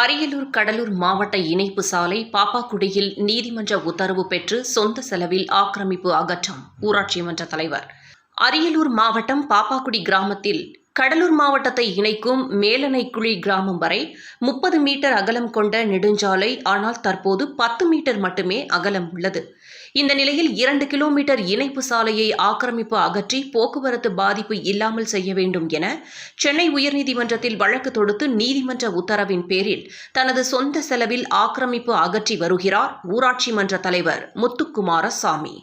அரியலூர் கடலூர் மாவட்ட இணைப்பு சாலை பாப்பாக்குடியில் நீதிமன்ற உத்தரவு பெற்று சொந்த செலவில் ஆக்கிரமிப்பு அகற்றம். ஊராட்சி மன்ற தலைவர். அரியலூர் மாவட்டம் பாப்பாக்குடி கிராமத்தில் கடலூர் மாவட்டத்தை இணைக்கும் மேலணைக்குழி கிராமம் வரை முப்பது மீட்டர் அகலம் கொண்ட நெடுஞ்சாலை ஆனால் தற்போது பத்து மீட்டர் மட்டுமே அகலம் உள்ளது. இந்த நிலையில் இரண்டு கிலோமீட்டர் இணைப்பு சாலையை ஆக்கிரமிப்பு அகற்றி போக்குவரத்து பாதிப்பு இல்லாமல் செய்ய வேண்டும் என சென்னை உயர்நீதிமன்றத்தில் வழக்கு தொடுத்து நீதிமன்ற உத்தரவின் பேரில் தனது சொந்த செலவில் ஆக்கிரமிப்பு அகற்றி வருகிறார் ஊராட்சி மன்ற தலைவர் முத்துக்குமாரசாமி.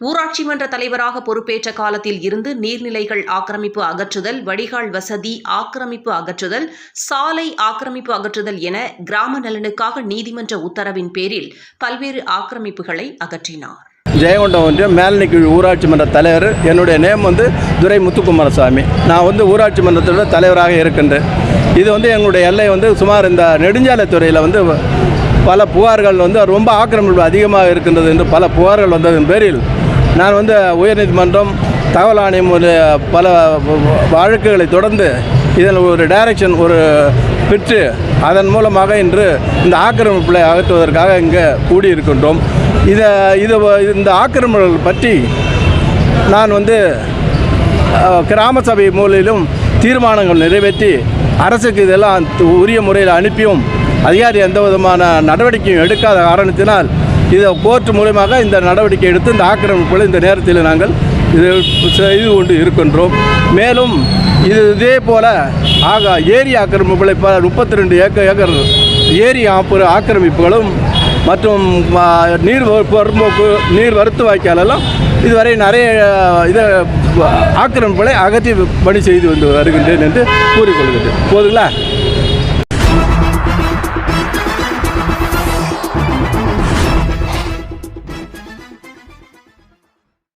ஊராட்சி மன்ற தலைவராக பொறுப்பேற்ற காலத்தில் இருந்து நீர்நிலைகள் ஆக்கிரமிப்பு அகற்றுதல் வடிகால் வசதி ஆக்கிரமிப்பு அகற்றுதல் சாலை ஆக்கிரமிப்பு அகற்றுதல் என கிராம நலனுக்காக நீதிமன்ற உத்தரவின் பேரில் பல்வேறு ஆக்கிரமிப்புகளை அகற்றினார். ஜெயங்கொண்டம் ஒன்றியம் மேல்நிக்கி ஊராட்சி மன்ற தலைவர். என்னுடைய நேம் வந்து துரை முத்துக்குமாரசாமி நான் வந்து ஊராட்சி மன்றத்தோட தலைவராக இருக்கின்றேன். இது வந்து எங்களுடைய எல்லை வந்து சுமார் இந்த நெடுஞ்சாலைத்துறையில் வந்து பல புகார்கள் வந்து ரொம்ப ஆக்கிரமிப்பு அதிகமாக இருக்கின்றது என்று பல புகார்கள் வந்ததன் பேரில் நான் வந்து உயர்நீதிமன்றம் தகவல் ஆணையம் ஒரு பல வழக்குகளை தொடர்ந்து இதில் ஒரு டைரக்ஷன் ஒரு பெற்று அதன் மூலமாக இன்று இந்த ஆக்கிரமிப்புகளை அகற்றுவதற்காக இங்கே கூடியிருக்கின்றோம். இதை இது இந்த ஆக்கிரமிப்புகள் பற்றி நான் வந்து கிராம சபை மூலையிலும் தீர்மானங்கள் நிறைவேற்றி அரசுக்கு இதெல்லாம் உரிய முறையில் அனுப்பியும் அதிகாரி எந்த விதமான நடவடிக்கையும் எடுக்காத காரணத்தினால் இதை கோர்ட் மூலயமாக இந்த நடவடிக்கை எடுத்து இந்த ஆக்கிரமிப்புகளை இந்த நேரத்தில் நாங்கள் இது செய்து கொண்டு இருக்கின்றோம். மேலும் இது இதே போல ஆக ஏரி ஆக்கிரமிப்புகளை இப்போ முப்பத்தி ரெண்டு ஏக்கர் ஏக்கர் ஏரி ஆப்பு ஆக்கிரமிப்புகளும் மற்றும் நீர் வ- வரும்போக்கு நீர் வருத்து வாய்க்காலெல்லாம் இதுவரை நிறைய இதை ஆக்கிரமிப்புகளை அகற்றி பணி செய்து வந்து வருகின்றேன் என்று கூறிக்கொள்கின்றேன். போதுங்களா?